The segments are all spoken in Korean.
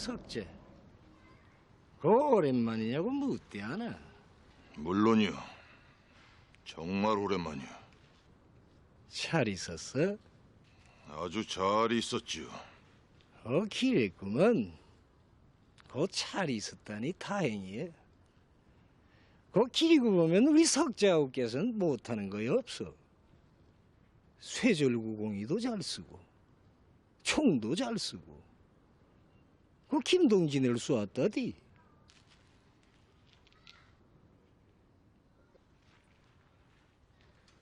석재. 그 오랜만이냐고 묻대 하나. 물론이요. 정말 오랜만이요. 잘 있었어? 아주 잘 있었지요. 어, 기랬구먼. 그잘 있었다니 다행이에. 그 기리고 보면 우리 석자옥께서는 못하는 거이 없어. 쇠절구공이도 잘 쓰고, 총도 잘 쓰고, 그 김동진을 쏘았다디.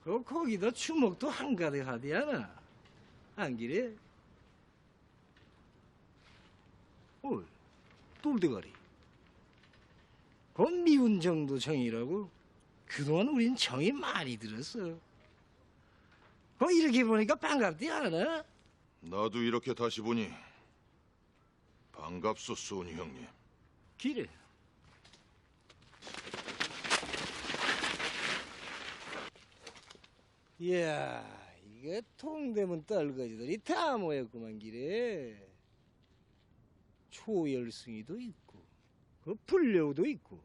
그 거기다 주먹도 한가득 하디 하나. 안 기래? 올, 똘대가리. 그건 미운 정도 정이라고. 그동안 우린 정이 많이 들었어. 그 이렇게 보니까 반갑지 않아? 나도 이렇게 다시 보니 반갑소, 소니 형님. 기래. 이야, 이게 통대문 떨거지들이 다 모였구만 기래. 초열승이도 있고, 그 불려우도 있고,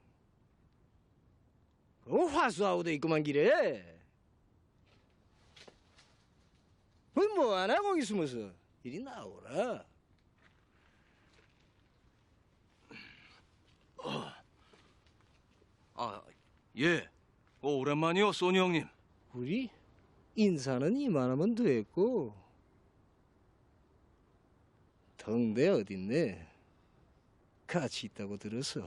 그 화수아우도 있구만 기래. 거기 뭐하나 거기 숨어서 이리 나오라. 예. 어, 오랜만이요, 소니 형님. 우리 인사는 이만하면 됐고 덩대 어딨네 같이 있다고 들어서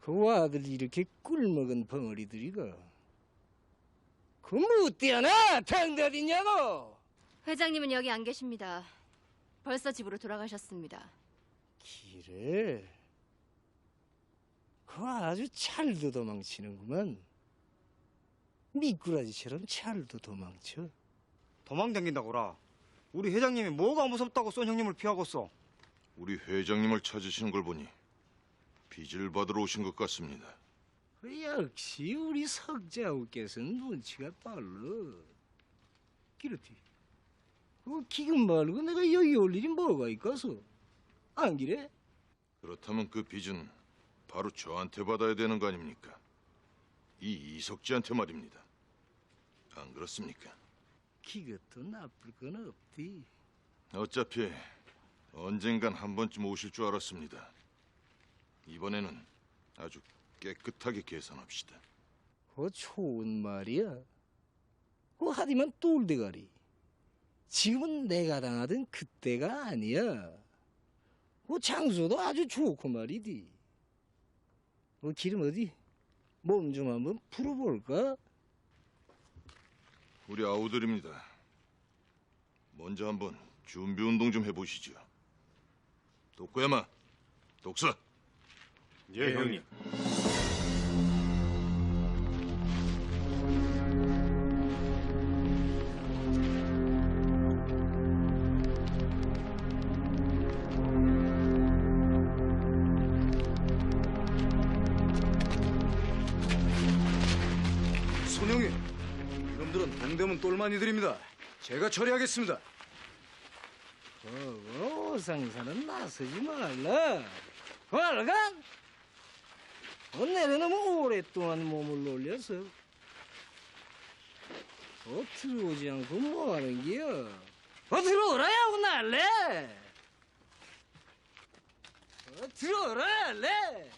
그 아들 이렇게 꿀먹은 벙어리들이가 그 무띠하나 덩대 어딨냐고 회장님은 여기 안 계십니다. 벌써 집으로 돌아가셨습니다. 기래 그 아주 잘도 도망치는구만 미꾸라지처럼 잘도 도망쳐 도망 다닌다고라. 우리 회장님이 뭐가 무섭다고 쏜 형님을 피하고서. 우리 회장님을 찾으시는 걸 보니 빚을 받으러 오신 것 같습니다. 그 역시 우리 석자우께서는 눈치가 빨라. 기렇지. 그 기금 말고 내가 여기 올 일이 뭐가 있겠어? 안 기래? 그렇다면 그 빚은 바로 저한테 받아야 되는 거 아닙니까? 이 이석지한테 말입니다. 안 그렇습니까? 기것도 나쁠 건 없디. 어차피 언젠간 한 번쯤 오실 줄 알았습니다. 이번에는 아주 깨끗하게 계산합시다. 그 좋은 말이야. 그 하디만 똘대가리. 지금은 내가 당하던 그때가 아니야. 그 장소도 아주 좋고 말이디. 그 기름 어디? 몸 좀 한번 풀어볼까? 우리 아우들입니다. 먼저 한번 준비 운동 좀 해보시죠. 독고야마, 독서. 예, 형님. 동대문 똘마니들입니다. 제가 처리하겠습니다. 어, 상사는 나서지 말라. 얼간? 어, 내려놓으면 오랫동안 몸을 놀려서. 어, 들어오지 않고 뭐 하는 기여? 어, 들어오라 하고 날래? 어, 들어오라 할래?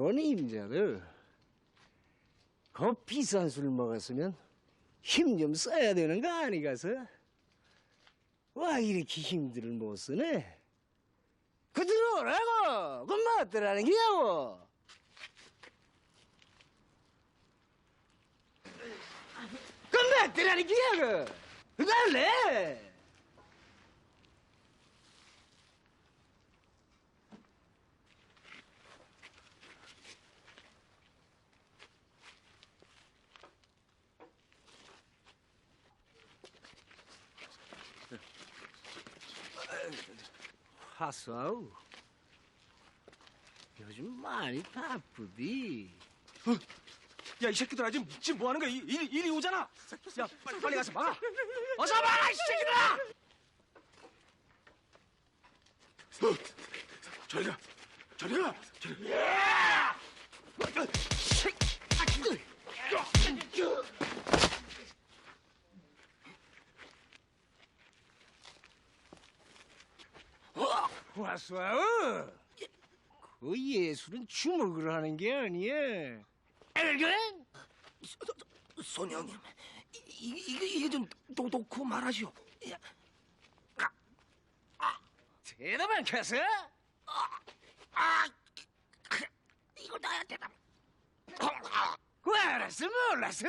건임자들 그 비싼 술 먹었으면 힘 좀 써야 되는 거 아니가서? 와 이렇게 힘들을 못 쓰네. 그 들어오라고. 그 맞더라는 게야고. 그 맞더라는 게야고. 그거 할래? 화수아우. 요즘 많이 바쁘디. 야이 새끼들아 지금 지금 뭐 하는 거야? 이, 이, 이리 오잖아. 야 빨리 빨리 가서 막아. 어서 막아 이 새끼들아. 저리 가. 저리 가. 저리 가. 화 수아우. 그 예술은 주먹으로 하는 게 아니야. 알거든? 손 형님 이, 이게 이게 좀 놓고 말하시오. 대답 안 켜서? 이거 나야 대답. 그 알았어 몰랐어.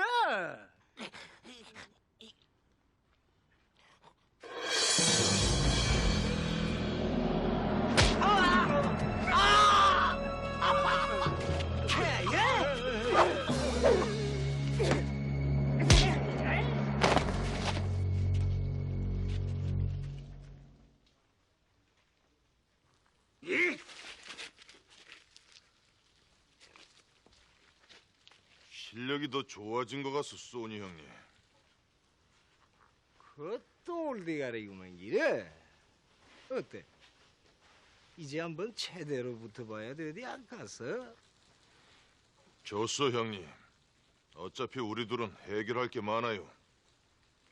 실력이 더 좋아진 것 같소, 소니 형님. 그 똘대가리구만 기래. 어때? 이제 한번 제대로 붙어봐야 되디 안 갔어? 좋소, 형님. 어차피 우리 둘은 해결할 게 많아요.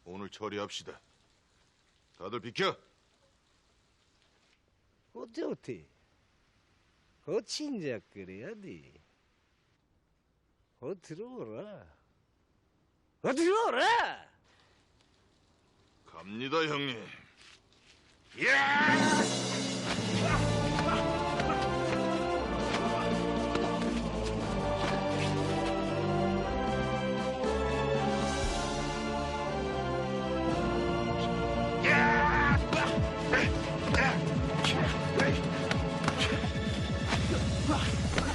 오늘 처리합시다. 다들 비켜! 어때 어때? 그 진작 그래야 돼. 어 들어오라. 어 들어오라. 갑니다, 형님. 어뭐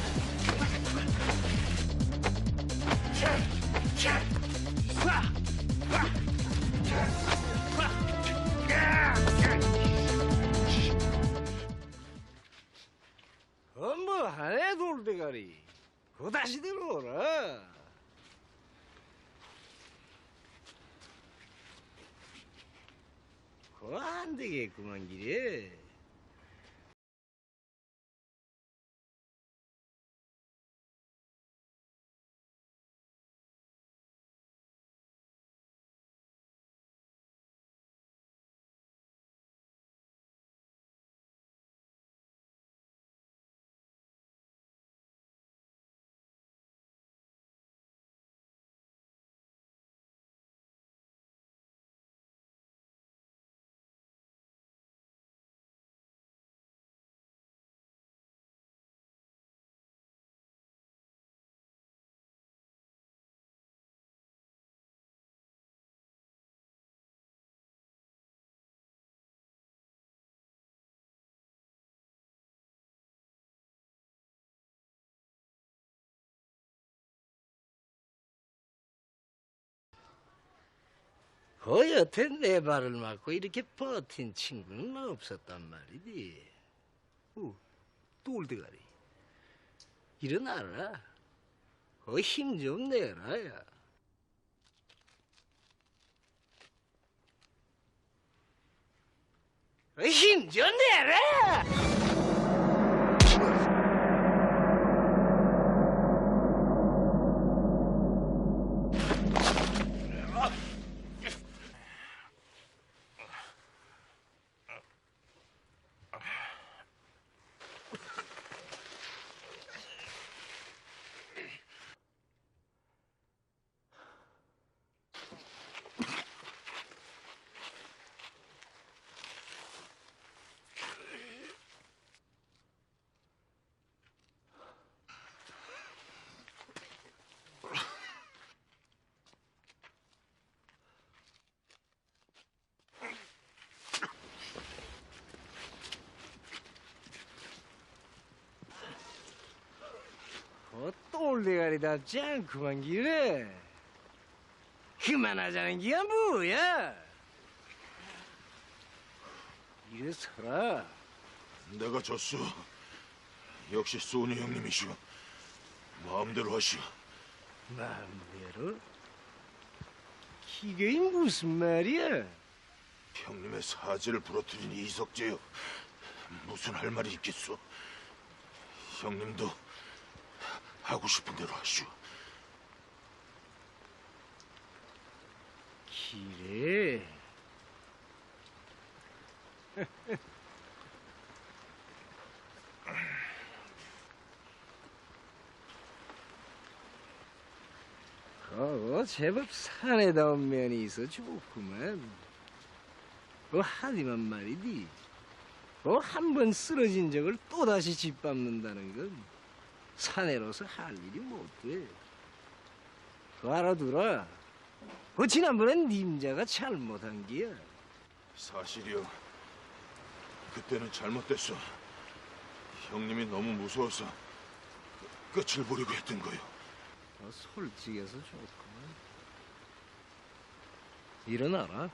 되겠구만 그 여태 내 발을 맞고 이렇게 버틴 친구는 없었단 말이지. 어, 똘대가리. 일어나라. 그힘좀 내라 야. 힘좀 내라! 돌대가리답지 않구만 기래. 그만하자는 기가 뭐야? 이래서라. 내가 졌소. 역시 소니 형님이시오. 마음대로 하시오. 마음대로? 기계이 무슨 말이야? 형님의 사지를 부러뜨린 이석재요. 무슨 할 말이 있겠소? 형님도 하고 싶은 대로 하시오. 기래. 어, 제법 산에다운 면이 있어 좋구만. 그 하지만 말이디. 그 한 번 쓰러진 적을 또다시 짓밟는다는 건 사내로서 할 일이 못 돼. 그 알아두라. 그 지난번엔 님자가 잘못한 기야. 사실이요. 그때는 잘못됐어. 형님이 너무 무서워서 끝- 끝을 보려고 했던 거요. 어, 솔직해서 좋구만. 일어나라.